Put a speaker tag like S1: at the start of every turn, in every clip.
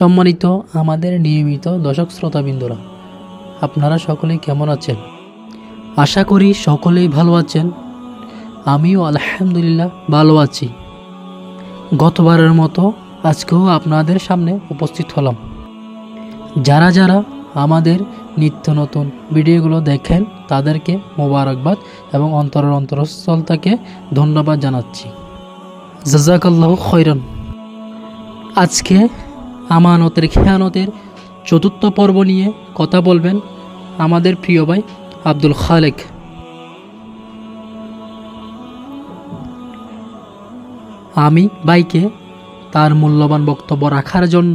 S1: সম্মানিত আমাদের নিয়মিত দর্শক শ্রোতাবিন্দুরা, আপনারা সকলেই কেমন আছেন? আশা করি সকলেই ভালো আছেন। আমিও আলহামদুলিল্লাহ ভালো আছি। গতবারের মতো আজকেও আপনাদের সামনে উপস্থিত হলাম। যারা যারা আমাদের নিত্য নতুন ভিডিওগুলো দেখেন, তাদেরকে মোবারকবাদ এবং অন্তরের অন্তরস্থল থেকে ধন্যবাদ জানাচ্ছি। জাজাকাল্লাহ খৈরন আজকে আমানতের খেয়ানতের চতুর্থ পর্ব নিয়ে কথা বলবেন আমাদের প্রিয় ভাই আব্দুল খালেক। আমি বাইকে তার মূল্যবান বক্তব্য রাখার জন্য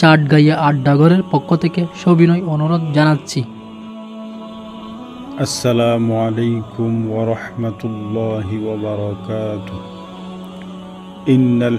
S1: চাটগাইয়া আড্ডাঘরের পক্ষ থেকে সবিনয় অনুরোধ জানাচ্ছি।
S2: আসসালামু আলাইকুম ওরহমতুল্লাহ ওবরাকাত ইন্নাল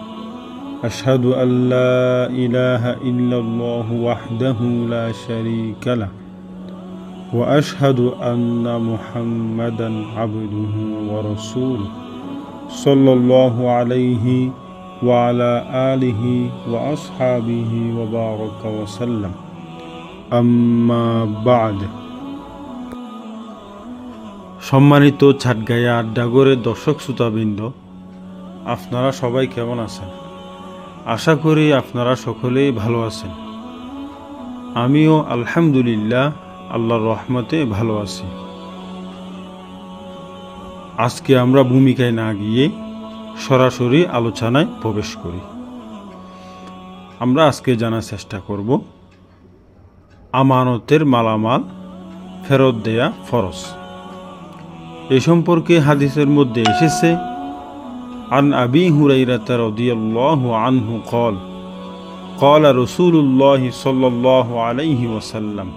S2: أشهد أن لا إله إلا الله وحده لا شريك له وأشهد أن محمدا عبده ورسوله صلى الله عليه وعلى آله وأصحابه وبارك وسلم أما بعد সম্মানিত ছাটগাইয়া আড্ডাগড়ের দর্শক শ্রোতাবৃন্দ আপনারা সবাই কেমন আছেন আশা করি আপনারা সকলেই ভালো আছেন। আমিও আলহামদুলিল্লাহ আল্লাহর রহমতে ভালো আছি। আজকে আমরা ভূমিকায় না গিয়ে সরাসরি আলোচনায় প্রবেশ করি। আমরা আজকে জানার চেষ্টা করব, আমানতের মালামাল ফেরত দেয়া ফরজ। এ সম্পর্কে হাদিসের মধ্যে এসেছে আন আবি হুরাইরাতা রাদিয়াল্লাহু আনহু قال قال رسول الله صلى الله عليه وسلم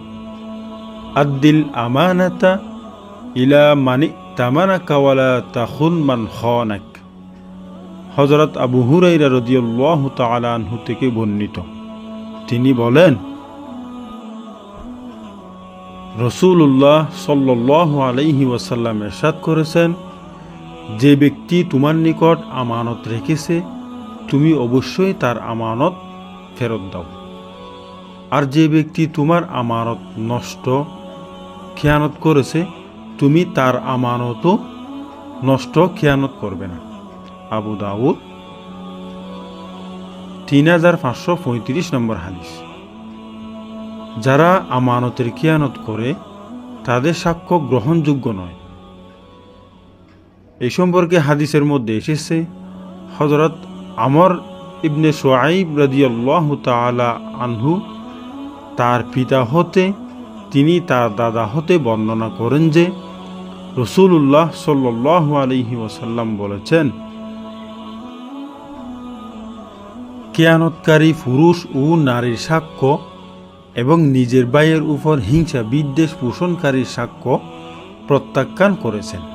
S2: أد الأمانة إلى من ائتمنك ولا تخن من خانك হজরত আবু হুরাইরা রদিয়াল্লাহু তাআলা আনহু থেকে বর্ণিত তিনি বলেন রসুল্লাহ সাল্লাহ আলাইহি ওয়াসাল্লাম এরশাদ করেছেন যে ব্যক্তি তোমার নিকট আমানত রেখেছে, তুমি অবশ্যই তার আমানত ফেরত দাও। আর যে ব্যক্তি তোমার আমানত নষ্ট, খেয়ানত করেছে, তুমি তার আমানতও নষ্ট, খেয়ানত করবে না। আবু দাউদ, তিন হাজার পাঁচশো পঁয়ত্রিশ নম্বর হাদিস। যারা আমানতের খেয়ানত করে, তাদের সাক্ষ্য গ্রহণযোগ্য নয়। এই সম্পর্কে হাদিসের মধ্যে এসেছে হজরত আমর ইবনে সোয়াইব রাদিয়াল্লাহু তাআলা আনহু তার পিতা হতে, তিনি তার দাদা হতে বর্ণনা করেন যে রসুল্লাহ সাল্লাহ আলহি ওসাল্লাম বলেছেন, কেয়ানতকারী পুরুষ ও নারীর সাক্ষ্য এবং নিজের বাইয়ের উপর হিংসা বিদ্বেষ পোষণকারীর সাক্ষ্য প্রত্যাখ্যান করেছেন।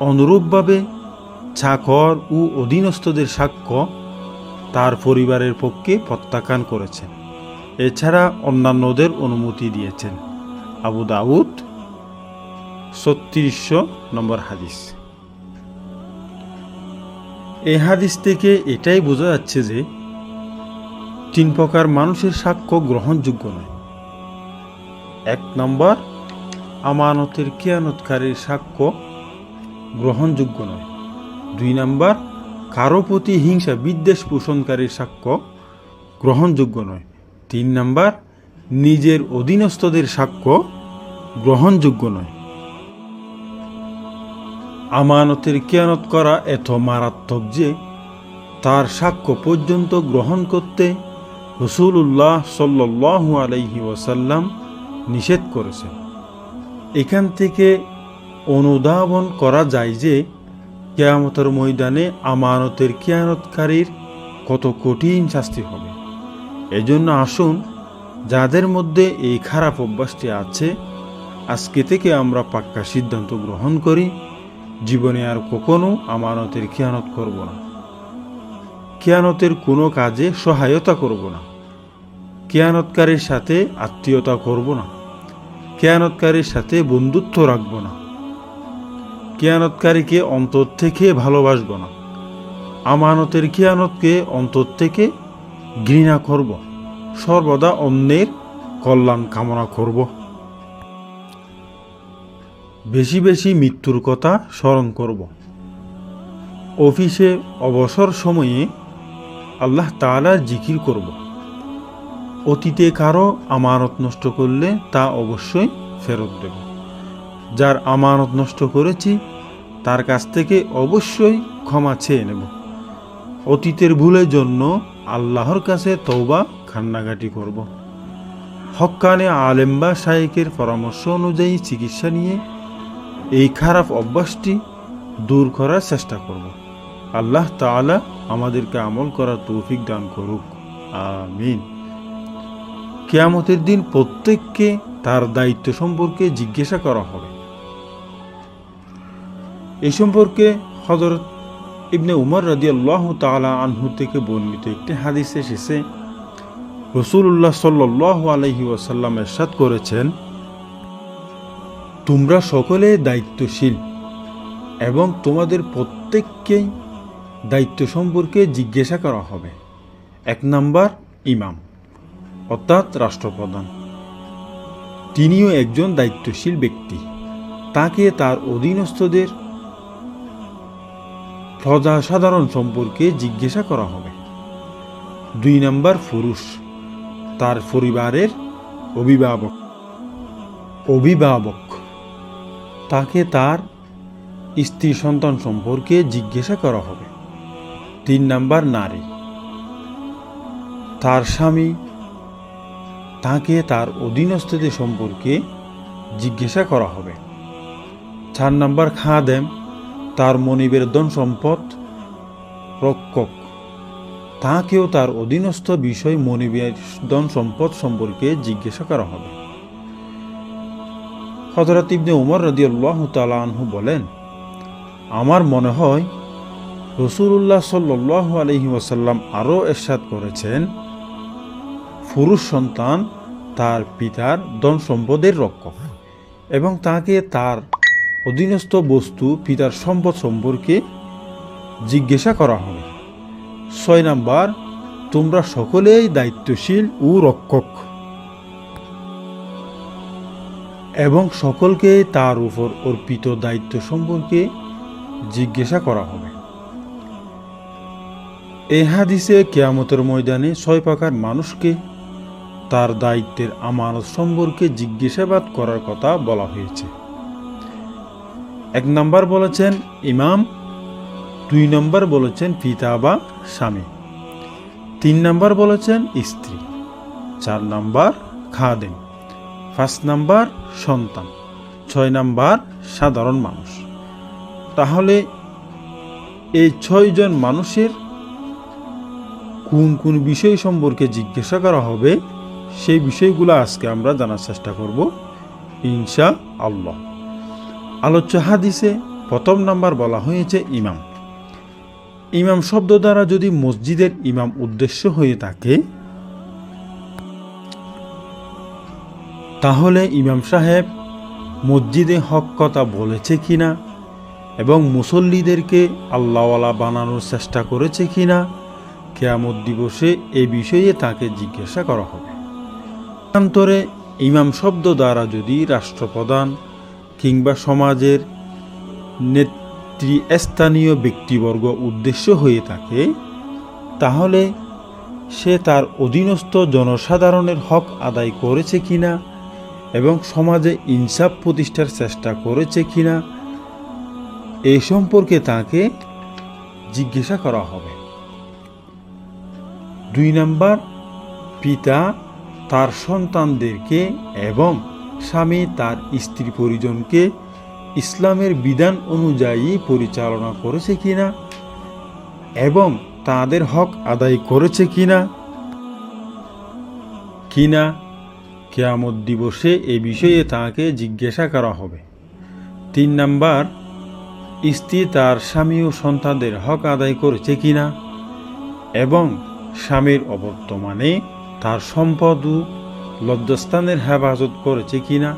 S2: অনুরূপভাবে চাকর ও অধীনস্থদের সাক্ষ্য তার পরিবারের পক্ষে প্রত্যাখ্যান করেছেন। এছাড়া অন্যান্যদের অনুমতি দিয়েছেন। আবু দাউদ, ছত্রিশশো নম্বর হাদিস। এই হাদিস থেকে এটাই বোঝা যাচ্ছে যে তিন প্রকার মানুষের সাক্ষ্য গ্রহণযোগ্য নয়। এক নম্বর, আমানতের কেয়ানতকারীর সাক্ষ্য গ্রহণযোগ্য নয়। দুই নম্বর, কারও প্রতি হিংসা বিদ্বেষ পোষণকারীর সাক্ষ্য গ্রহণযোগ্য নয়। তিন নম্বর, নিজের অধীনস্থদের সাক্ষ্য গ্রহণযোগ্য নয়। আমানতের কেয়ানত করা এত মারাত্মক যে তার সাক্ষ্য পর্যন্ত গ্রহণ করতে রসুল্লাহ সাল্লু আলাইহি ওয়াসাল্লাম নিষেধ করেছেন। এখান থেকে অনুধাবন করা যায় যে কেয়ামতের ময়দানে আমানতের কেয়ানতকারীর কত কঠিন শাস্তি হবে। এজন্য আসুন, যাদের মধ্যে এই খারাপ অভ্যাসটি আছে, আজকে থেকে আমরা পাক্কা সিদ্ধান্ত গ্রহণ করি, জীবনে আর কখনো আমানতের খেয়ানত করব না। খেয়ানতের কোনো কাজে সহায়তা করব না। খেয়ানতকারীর সাথে আত্মীয়তা করব না। খেয়ানতকারীর সাথে বন্ধুত্ব রাখব না। খেয়ানতকারীকে অন্তর থেকে ভালোবাসব না। আমানতের খেয়ানতকে অন্তর থেকে ঘৃণা করব। সর্বদা অন্যের কল্যাণ কামনা করব। বেশি বেশি মৃত্যুর কথা স্মরণ করব। অফিসে অবসর সময়ে আল্লাহ তাআলার জিকির করব। অতীতে কারও আমানত নষ্ট করলে তা অবশ্যই ফেরত দেব। যার আমানত নষ্ট করেছি, তার কাছ থেকে অবশ্যই ক্ষমা চেয়ে নেব। অতীতের ভুলের জন্য আল্লাহর কাছে তৌবা খান্নাঘাটি করব। হক্কানে আলেম বা শায়েকের পরামর্শ অনুযায়ী চিকিৎসা নিয়ে এই খারাপ অভ্যাসটি দূর করার চেষ্টা করব। আল্লাহ তাআলা আমাদেরকে আমল করার তৌফিক দান করুক। আমিন। কেয়ামতের দিন প্রত্যেককে তার দায়িত্ব সম্পর্কে জিজ্ঞাসা করা হবে। এই সম্পর্কে হজরত ইবনে উমর রাজি আল্লাহ তালা আনহু থেকে বর্ণিত একটি হাদিস এসেছে। রসুল্লাহ সাল্লাহ আলহি ওয়াসাল্লাম এরশাদ করেছেন, তোমরা সকলে দায়িত্বশীল এবং তোমাদের প্রত্যেককেই দায়িত্ব সম্পর্কে জিজ্ঞাসা করা হবে। এক নাম্বার ইমাম, অর্থাৎ রাষ্ট্রপ্রধান। তিনিও একজন দায়িত্বশীল ব্যক্তি। তাকে তার অধীনস্থদের প্রজা সাধারণ সম্পর্কে জিজ্ঞাসা করা হবে। দুই নম্বর পুরুষ, তার পরিবারের অভিভাবক। অভিভাবক, তাকে তার স্ত্রী সন্তান সম্পর্কে জিজ্ঞাসা করা হবে। তিন নাম্বার নারী, তার স্বামী, তাকে তার অধীনস্থদের সম্পর্কে জিজ্ঞাসা করা হবে। চার নাম্বার খাদেম তার মনিবের ধন সম্পদ রক্ষক। তাকেও তার অধীনস্থ বিষয় মনিবের ধন সম্পদ সম্পর্কে জিজ্ঞাসা করা হবে। হজরত ইবনে উমর রদি আল্লাহ আনহু বলেন, আমার মনে হয় রসুল্লাহ সাল্লাহ আলহি ওয়াসাল্লাম আরও এরশাদ করেছেন, পুরুষ সন্তান তার পিতার ধন সম্পদের রক্ষক এবং তাকে তার অধীনস্থ বস্তু পিতার সম্পদ সম্পর্কে জিজ্ঞাসা করা হবে ছয় নাম্বার, তোমরা সকলেই দায়িত্বশীল ও রক্ষক। এবং সকলকে তার উপর অর্পিত দায়িত্ব সম্পর্কে জিজ্ঞাসা করা হবে। এ হাদিসে কেয়ামতের ময়দানে ছয় প্রকার মানুষকে তার দায়িত্বের আমানত সম্পর্কে জিজ্ঞাসাবাদ করার কথা বলা হয়েছে। এক নম্বর বলেছেন ইমাম, দুই নম্বর বলেছেন পিতা বা স্বামী, তিন নম্বর বলেছেন স্ত্রী, চার নম্বর খাদেম, পাঁচ নাম্বার সন্তান, ছয় নাম্বার সাধারণ মানুষ। তাহলে এই ছয়জন মানুষের কোন কোন বিষয় সম্পর্কে জিজ্ঞাসা করা হবে, সেই বিষয়গুলো আজকে আমরা জানার চেষ্টা করব ইনশা আল্লাহ আলোচ্য হাদিসে প্রথম নাম্বার বলা হয়েছে ইমাম। ইমাম শব্দ দ্বারা যদি মসজিদের ইমাম উদ্দেশ্য হয়ে থাকে, তাহলে ইমাম সাহেব মসজিদে হক কথা বলেছে কিনা এবং মুসল্লিদেরকে আল্লাহওয়ালা বানানোর চেষ্টা করেছে কিনা, কেয়ামত দিবসে এ বিষয়ে তাকে জিজ্ঞাসা করা হবে। অন্তরে ইমাম শব্দ দ্বারা যদি রাষ্ট্রপ্রধান কিংবা সমাজের নেতৃস্থানীয় ব্যক্তিবর্গ উদ্দেশ্য হয়ে থাকে, তাহলে সে তার অধীনস্থ জনসাধারণের হক আদায় করেছে কিনা এবং সমাজে ইনসাফ প্রতিষ্ঠার চেষ্টা করেছে কিনা এই সম্পর্কে তাকে জিজ্ঞাসা করা হবে। দুই নাম্বার, পিতা তার সন্তানদেরকে এবং স্বামী তার স্ত্রী পরিজনকে ইসলামের বিধান অনুযায়ী পরিচালনা করেছে কিনা এবং তাদের হক আদায় করেছে কিনা? কিনা? কেয়ামত দিবসে এ বিষয়ে তাকে জিজ্ঞাসা করা হবে। তিন নাম্বার, স্ত্রী তার স্বামী ও সন্তানদের হক আদায় করেছে কিনা এবং স্বামীর অবর্তমানে তার সম্পদ লজ্জাস্থানের হেফাজত করেছে কিনা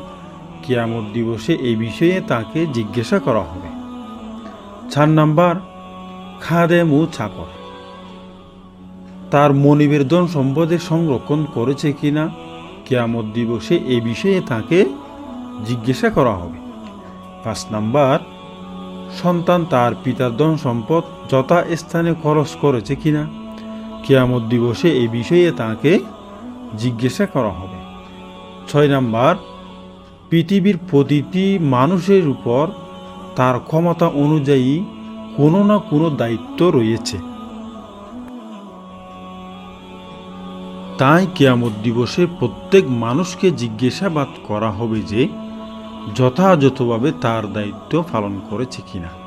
S2: কিয়ামত দিবসে এই বিষয়ে তাকে জিজ্ঞাসা করা হবে। চার নাম্বার, খাদেম ও চাকর। তার মনিবের ধন সংরক্ষণ করেছে কিনা কেয়ামত দিবসে এ বিষয়ে তাকে জিজ্ঞাসা করা হবে। পাঁচ নাম্বার, সন্তান তার পিতার ধন সম্পদ যথা স্থানে খরচ করেছে কিনা কেয়ামত দিবসে এই বিষয়ে তাকে জিজ্ঞাসা করা হবে। ছয় নাম্বার, পৃথিবীর প্রতিটি মানুষের উপর তার ক্ষমতা অনুযায়ী কোনো না কোনো দায়িত্ব রয়েছে। তাই কেয়ামত দিবসে প্রত্যেক মানুষকে জিজ্ঞাসাবাদ করা হবে যে যথাযথভাবে তার দায়িত্ব পালন করেছে কিনা।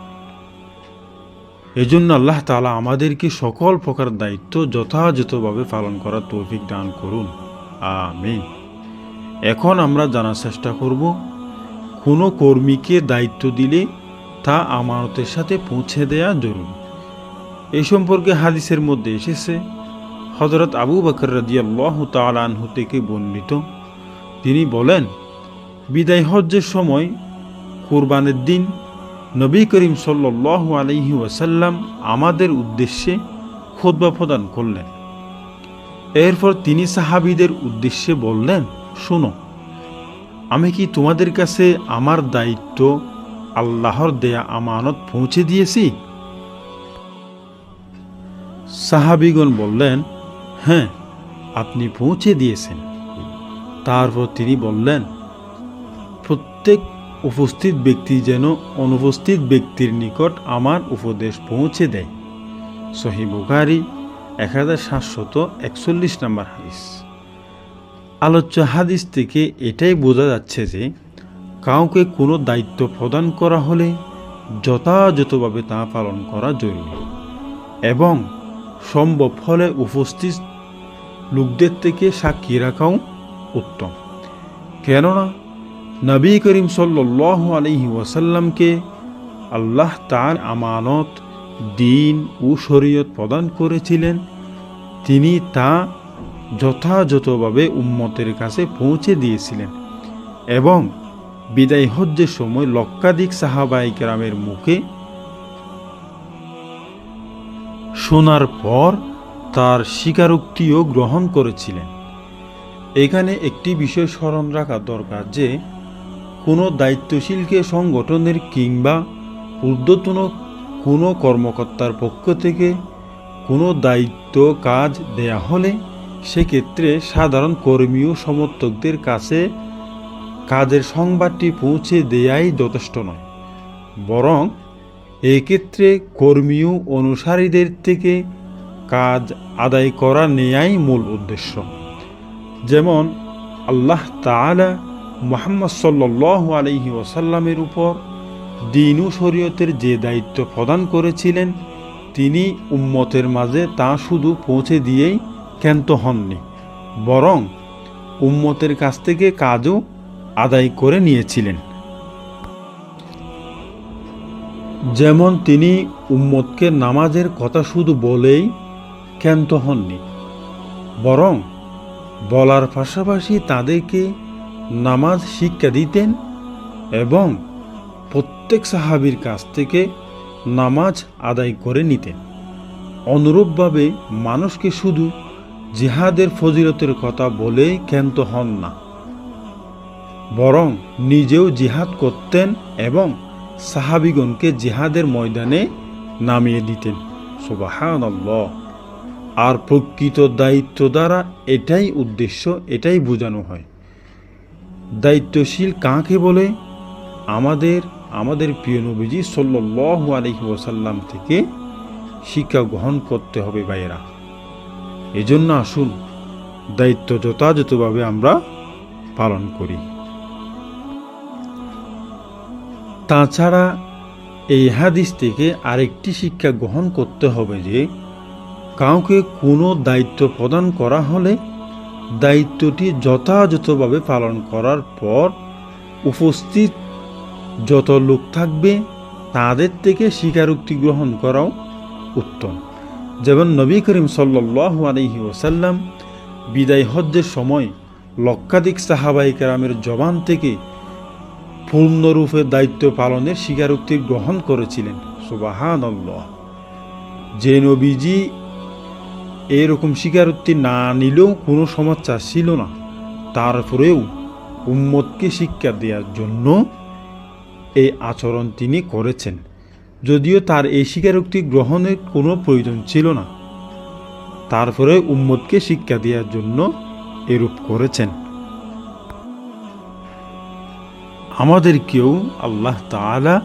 S2: এজন্য আল্লাহ তালা আমাদেরকে সকল প্রকার দায়িত্ব যথাযথভাবে পালন করার তৌফিক দান করুন। আমিন। এখন আমরা জানার চেষ্টা করব, কোনো কর্মীকে দায়িত্ব দিলে তা আমানতের সাথে পৌঁছে দেয়া জরুরি। এই সম্পর্কে হাদিসের মধ্যে এসেছে হজরত আবু বকর রাদিয়াল্লাহু তাআলা আনহু থেকে বর্ণিত। তিনি বলেন, বিদায় হজ্জের সময় কোরবানের দিন নবী করিম সাল্লাল্লাহু আলাইহি ওয়াসাল্লাম আমাদের উদ্দেশ্যে খোদবা প্রদান করলেন। এরপর তিনি সাহাবিদের উদ্দেশ্যে বললেন, শোনো, আমি কি তোমাদের কাছে আমার দায়িত্ব আল্লাহর দেয়া আমানত পৌঁছে দিয়েছি? সাহাবিগণ বললেন হ্যাঁ আপনি পৌঁছে দিয়েছেন। তারপর তিনি বললেন, প্রত্যেক উপস্থিত ব্যক্তি যেন অনুপস্থিত ব্যক্তির নিকট আমার উপদেশ পৌঁছে দেয়। সহি বুখারি, এক হাজার সাতশত একচল্লিশ নম্বর হাদিস। আলোচ্য হাদিস থেকে এটাই বোঝা যাচ্ছে যে, কাউকে কোনো দায়িত্ব প্রদান করা হলে যথাযথভাবে তা পালন করা জরুরি এবং সম্ভব হলে উপস্থিত লোকদের থেকে সাক্ষী রাখাও উত্তম। কেননা নবী করিম সাল্লাহ আলহি ওয়াসাল্লামকে আল্লাহ তার আমানত, দিন ও শরীয়ত প্রদান করেছিলেন। তিনি তা যথাযথভাবে উম্মতের কাছে পৌঁছে দিয়েছিলেন এবং বিদায় হজ্জের সময় লক্ষাধিক সাহাবাই কেরামের মুখে শোনার পর তার স্বীকারোক্তিও গ্রহণ করেছিলেন। এখানে একটি বিষয় স্মরণ রাখা দরকার যে কোনো দায়িত্বশীলকে সংগঠনের কিংবা ঊর্ধ্বতন কোনো কর্মকর্তার পক্ষ থেকে কোনো দায়িত্ব কাজ দেয়া হলে সেক্ষেত্রে সাধারণ কর্মী ও সমর্থকদের কাছে কাজের সংবাদটি পৌঁছে দেয়াই যথেষ্ট নয়। বরং এক্ষেত্রে কর্মী ও অনুসারীদের থেকে কাজ আদায় করা নেয়াই মূল উদ্দেশ্য। যেমন আল্লাহ তাআলা মোহাম্মদ সাল্লাহ আলহি ওসাল্লামের উপর দিন শরীয়তের যে দায়িত্ব প্রদান করেছিলেন, তিনি উম্মতের মাঝে তা শুধু পৌঁছে দিয়েই ক্ষান্ত হননি, বরং উম্মতের কাছ থেকে কাজও আদায় করে নিয়েছিলেন। যেমন তিনি উম্মতকে নামাজের কথা শুধু বলেই ক্ষান্ত হননি, বরং বলার পাশাপাশি তাদেরকে নামাজ শিক্ষা দিতেন এবং প্রত্যেক সাহাবির কাছ থেকে নামাজ আদায় করে নিতেন। অনুরূপভাবে মানুষকে শুধু জিহাদের ফজিলতের কথা বলে ক্ষান্ত হন না, বরং নিজেও জিহাদ করতেন এবং সাহাবিগণকে জিহাদের ময়দানে নামিয়ে দিতেন। সুবাহান আর প্রকৃত দায়িত্ব দ্বারা এটাই উদ্দেশ্য, এটাই বোঝানো হয়। দায়িত্বশীল কাকে বলে? আমাদের আমাদের প্রিয় নবীজি সাল্লাহ আলহি ওসাল্লাম থেকে শিক্ষা গ্রহণ করতে হবে ভাইয়েরা। এজন্য আসুন, দায়িত্ব যথাযথভাবে আমরা পালন করি। তাছাড়া এই হাদিস থেকে আরেকটি শিক্ষা গ্রহণ করতে হবে যে, কাউকে কোনো দায়িত্ব প্রদান করা হলে দায়িত্বটি যথাযথভাবে পালন করার পর উপস্থিত যত লোক থাকবে, তাদের থেকে স্বীকারোক্তি গ্রহণ করাও উত্তম। যেমন নবী করিম সাল্লাহ আলহি ওসাল্লাম বিদায় হজ্জের সময় লক্ষাধিক সাহাবাই কেরামের জবান থেকে পূর্ণরূপে দায়িত্ব পালনের স্বীকারোক্তি গ্রহণ করেছিলেন। সুবাহান যে নবীজি এরকম স্বীকারোক্তি না নিলেও কোনো সমস্যা ছিল না। তারপরেও উম্মতকে শিক্ষা দেওয়ার জন্য এই আচরণ তিনি করেছেন। যদিও তার এই স্বীকারোক্তি গ্রহণের কোনো প্রয়োজন ছিল না। তারপরে উম্মতকে শিক্ষা দেওয়ার জন্য এরূপ করেছেন। আমাদেরকেও আল্লাহ তাআলা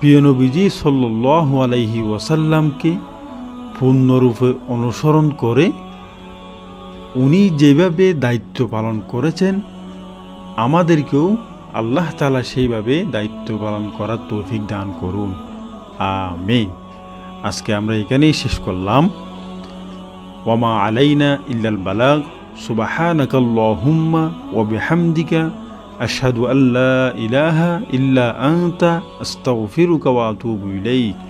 S2: প্রিয়নবীজি সাল্লাহ আলাইহি ওয়াসাল্লামকে পূর্ণরূপে অনুসরণ করে উনি যেভাবে দায়িত্ব পালন করেছেন, আমাদেরকেও আল্লাহ তালা সেইভাবে দায়িত্ব পালন করার তৌফিক দান করুন। আমিন। আজকে আমরা এখানেই শেষ করলাম। ওয়ামা আলাইনা ইল্লাল বালাগ সুবাহানাক আল্লাহুম্মা ওয়া বিহামদিকা আশহাদু আল্লা ইলাহা ইল্লা আনতা, আস্তাগফিরুকা ওয়া ইলাইক।